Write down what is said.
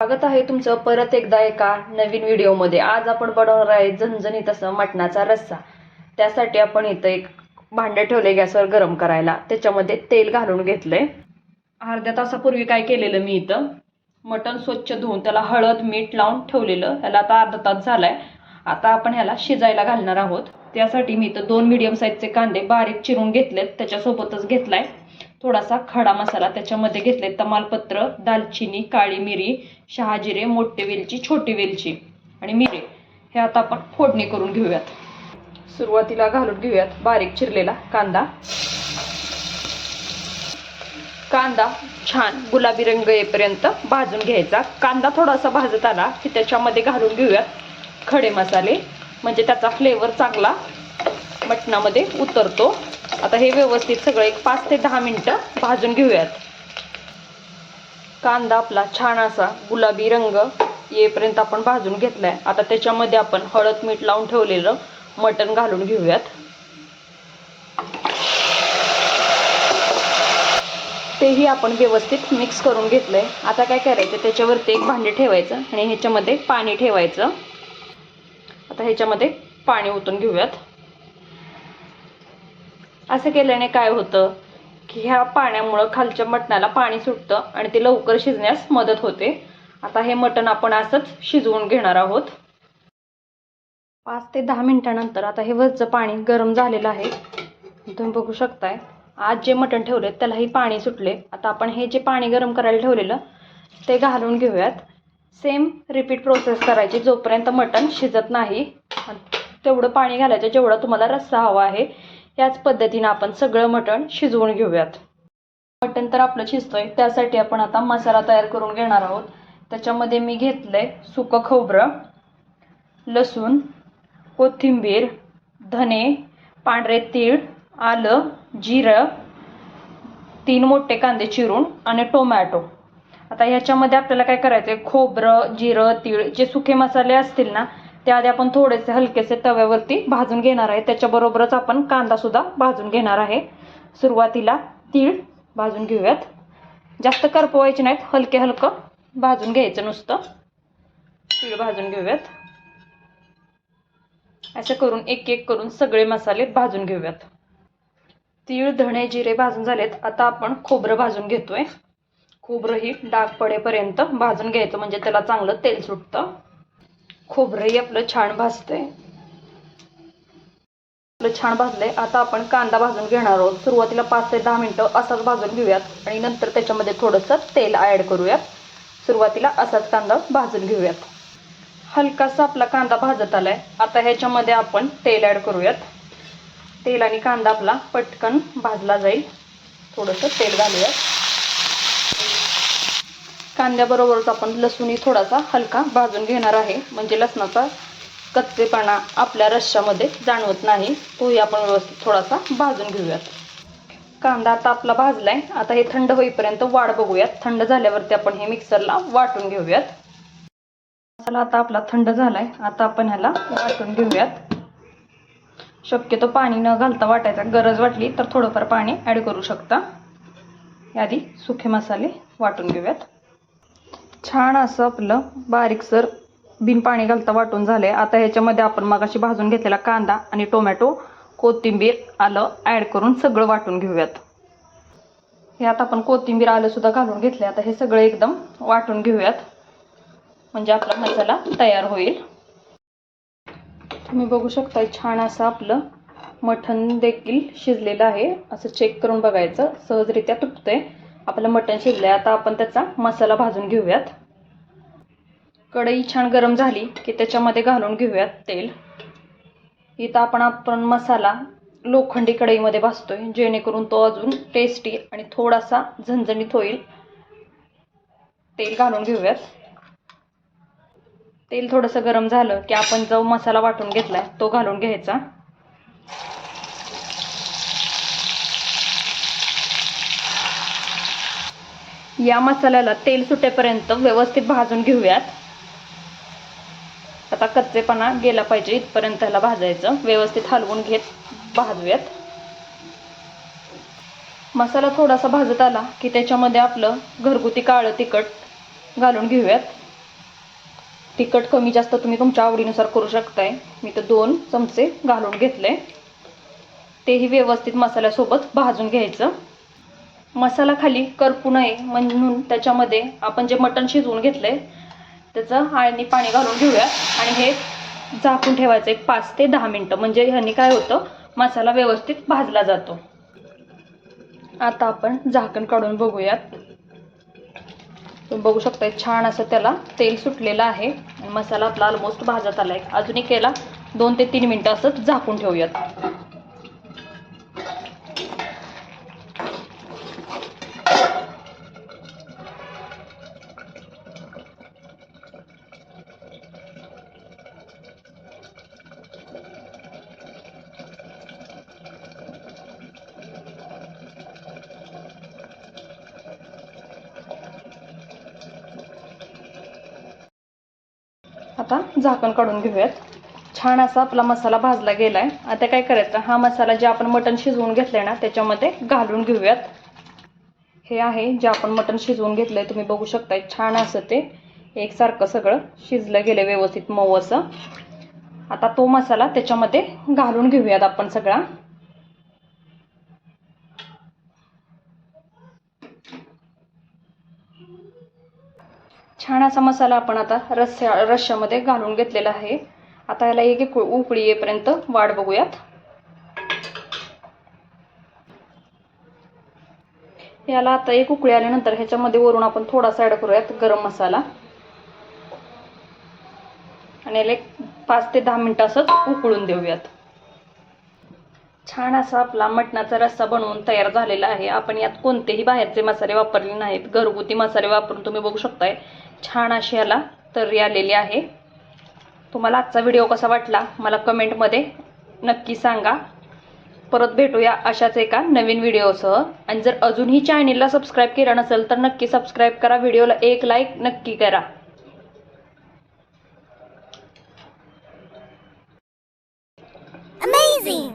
स्वागत आहे तुमचं परत एकदा एका नवीन व्हिडिओमध्ये. आज आपण बनवणार आहे झणझणीत असं मटणाचा रस्सा. त्यासाठी आपण इथं एक भांडं ठेवले गॅसवर गरम करायला. त्याच्यामध्ये तेल घालून घेतलंय. अर्ध्या तासापूर्वी काय केलेलं मी इथं? मटण स्वच्छ धुवून त्याला हळद मीठ लावून ठेवलेलं. ह्याला आता अर्धा तास झालाय. आता आपण ह्याला शिजायला घालणार आहोत. त्यासाठी मी इथं दोन मिडियम साईजचे कांदे बारीक चिरून घेतलेत. त्याच्यासोबतच घेतलाय. थोडासा खडा मसाला त्याच्यामध्ये घेतले. तमालपत्र दालचिनी काळी मिरी शहाजिरे मोठे वेलची छोटी वेलची आणि मिरे. हे आता आपण फोडणी करून घेऊयात. सुरुवातीला घालून घेऊयात बारीक चिरलेला कांदा. कांदा छान गुलाबी रंग येईपर्यंत भाजून घ्यायचा. कांदा थोडासा भाजत आला की त्याच्यामध्ये घालून घेऊयात खडे मसाले. म्हणजे त्याचा फ्लेवर चांगला मटणामध्ये उतरतो. आता हे व्यवस्थित सगळं एक पाच ते दहा मिनटं भाजून घेऊयात. कांदा आपला छान असा गुलाबी रंग येईपर्यंत आपण भाजून घेतलाय. आता त्याच्यामध्ये आपण हळद मीठ लावून ठेवलेलं मटण घालून घेऊयात. तेही आपण व्यवस्थित मिक्स करून घेतलंय. आता काय करायचं? त्याच्यावरती एक भांडे ठेवायचं आणि ह्याच्यामध्ये पाणी ठेवायचं. आता ह्याच्यामध्ये पाणी ओतून घेऊयात. असं केल्याने काय होतं? की ह्या पाण्यामुळं खालच्या मटणाला पाणी सुटतं आणि ते लवकर शिजण्यास मदत होते. आता हे मटण आपण असंच शिजवून घेणार आहोत. पाच ते दहा मिनिटानंतर आता हे वरचं पाणी गरम झालेलं आहे. तुम्ही बघू शकताय आज जे मटण ठेवले त्यालाही पाणी सुटले. आता आपण हे जे पाणी गरम करायला ठेवलेलं ते घालून घेऊयात. सेम रिपीट प्रोसेस करायची जोपर्यंत मटण शिजत नाही. तेवढं पाणी घालायचं जेवढा तुम्हाला रस्सा हवा आहे. त्याच पद्धतीनं आपण सगळं मटण शिजवून घेऊयात. मटण तर आपलं शिजतोय त्यासाठी आपण आता मसाला तयार करून घेणार आहोत. त्याच्यामध्ये मी घेतलंय सुकं खोबरं लसूण कोथिंबीर धने पांढरे तीळ आलं जिरं तीन मोठे कांदे चिरून आणि टोमॅटो. आता ह्याच्यामध्ये आपल्याला काय करायचं आहे खोबरं जिरं तीळ जे सुके मसाले असतील ना त्याआधी आपण थोडेसे हलकेसे तव्यावरती भाजून घेणार आहे. त्याच्याबरोबरच आपण कांदासुद्धा भाजून घेणार आहे. सुरुवातीला तीळ भाजून घेऊयात. जास्त करपवायचे नाहीत हलके हलकं भाजून घ्यायचं नुसतं. तीळ भाजून घेऊयात. असं करून एक एक करून सगळे मसाले भाजून घेऊयात. तीळ धणे जिरे भाजून झालेत. आता आपण खोबरं भाजून घेतोय. खोबरं ही डाग पडेपर्यंत भाजून घ्यायचं म्हणजे त्याला चांगलं तेल सुटतं. खोबरंही आपलं छान भाजतंय. आपलं छान भाजलंय. आता आपण कांदा भाजून घेणार आहोत. सुरुवातीला पाच ते दहा मिनटं असाच भाजून घेऊयात. आणि नंतर त्याच्यामध्ये थोडंसं तेल ॲड करूयात. सुरुवातीला असाच कांदा भाजून घेऊयात. हलकासा आपला कांदा भाजत आलाय. आता ह्याच्यामध्ये आपण तेल ॲड करूयात. तेल आणि कांदा आपला पटकन भाजला जाईल. थोडंसं तेल घालूयात. कांद्याबरोबरच आपण लसूणही थोडासा हलका भाजून घेणार आहे. म्हणजे लसणाचा कच्चेपणा आपल्या रश्श्यामध्ये जाणवत नाही. तोही आपण व्यवस्थित थोडासा भाजून घेऊयात. कांदा आता आपला भाजलाय. आता हे थंड होईपर्यंत वाढ बघूयात. थंड झाल्यावरती आपण हे मिक्सरला वाटून घेऊयात. मसाला आता आपला थंड झालाय. आता आपण ह्याला वाटून घेऊयात. शक्यतो पाणी न घालता वाटायचा. गरज वाटली तर थोडंफार पाणी ॲड करू शकता. याआधी सुखे मसाले वाटून घेऊयात. छान असं आपलं बारीकसर बिन पाणी घालता वाटून झालं आहे आता ह्याच्यामध्ये आपण मगाशी भाजून घेतलेला कांदा आणि टोमॅटो कोथिंबीर आलं ॲड करून सगळं वाटून घेऊयात. हे आता आपण कोथिंबीर आलंसुद्धा घालून घेतले आता हे सगळं एकदम वाटून घेऊयात. म्हणजे आपला मसाला तयार होईल. तुम्ही बघू शकता छान असं आपलं मठण देखील शिजलेलं आहे. असं चेक करून बघायचं. सहजरित्या तुटतंय. आपलं मटण शिजलंय आता आपण त्याचा मसाला भाजून घेऊयात. कढई छान गरम झाली की त्याच्यामध्ये घालून घेऊयात तेल. इथं आपण आपण मसाला लोखंडी कढईमध्ये भाजतोय जेणेकरून तो अजून टेस्टी आणि थोडासा झणझणीत होईल. तेल घालून घेऊयात. तेल थोडंसं गरम झालं की आपण जो मसाला वाटून घेतलाय तो घालून घ्यायचा. या मसाल्याला तेल सुटेपर्यंत व्यवस्थित भाजून घेऊयात. आता कच्चेपणा गेला पाहिजे इथपर्यंत ह्याला भाजायचं. व्यवस्थित हलवून घेत भाजूयात. मसाला थोडासा भाजत आला की त्याच्यामध्ये आपलं घरगुती काळं तिखट घालून घेऊयात. तिखट कमी जास्त तुम्ही तुमच्या आवडीनुसार करू शकताय. मी तर दोन चमचे घालून घेतले. तेही व्यवस्थित मसाल्यासोबत भाजून घ्यायचं. मसाला खाली करपू नये म्हणून त्याच्यामध्ये आपण जे मटण शिजवून घेतलंय त्याचं आळणी पाणी घालून घेऊया. आणि हे झाकून ठेवायचं एक पाच ते दहा मिनटं. म्हणजे ह्यानी काय होतं मसाला व्यवस्थित भाजला जातो. आता आपण झाकण काढून बघूयात. तुम्ही बघू शकता छान असं त्याला तेल सुटलेलं आहे. आणि मसाला आपला ऑलमोस्ट भाजत आला आहे अजून एक केला दोन ते तीन मिनटं असंच झाकून ठेवूयात. आता झाकण काढून घेऊयात. छान असा आपला मसाला भाजला गेलाय. आता काय करायचं? हा मसाला जे आपण मटण शिजवून घेतलंय ना त्याच्यामध्ये घालून घेऊयात. हे आहे जे आपण मटण शिजवून घेतलंय तुम्ही बघू शकताय. छान असं ते एकसारखं सगळं शिजलं गेलं व्यवस्थित मऊ असं. आता तो मसाला त्याच्यामध्ये घालून घेऊयात आपण सगळा. छान असा मसाला आपण आता रस्या रश्श्यामध्ये घालून घेतलेला आहे. आता याला एक एक उकळी येईपर्यंत वाढ बघूयात. याला आता एक उकळी आल्यानंतर ह्याच्यामध्ये वरून आपण थोडासा ॲड करूयात गरम मसाला. आणि याला एक पाच ते दहा मिनटं असंच उकळून देऊयात. छान असा आपला मटणाचा रस्सा बनवून तयार झालेला आहे. आपण यात कोणतेही बाहेरचे मसाले वापरले नाहीत. घरगुती मसाले वापरून तुम्ही बघू शकताय. छान अशी याला तर्री आलेली आहे. तुम्हाला आजचा व्हिडिओ कसा वाटला मला कमेंटमध्ये नक्की सांगा. परत भेटूया अशाच एका नवीन व्हिडिओसह आणि जर अजूनही चॅनेलला सबस्क्राईब केलं नसेल तर नक्की सबस्क्राईब करा. व्हिडिओला एक लाईक नक्की करा. Amazing!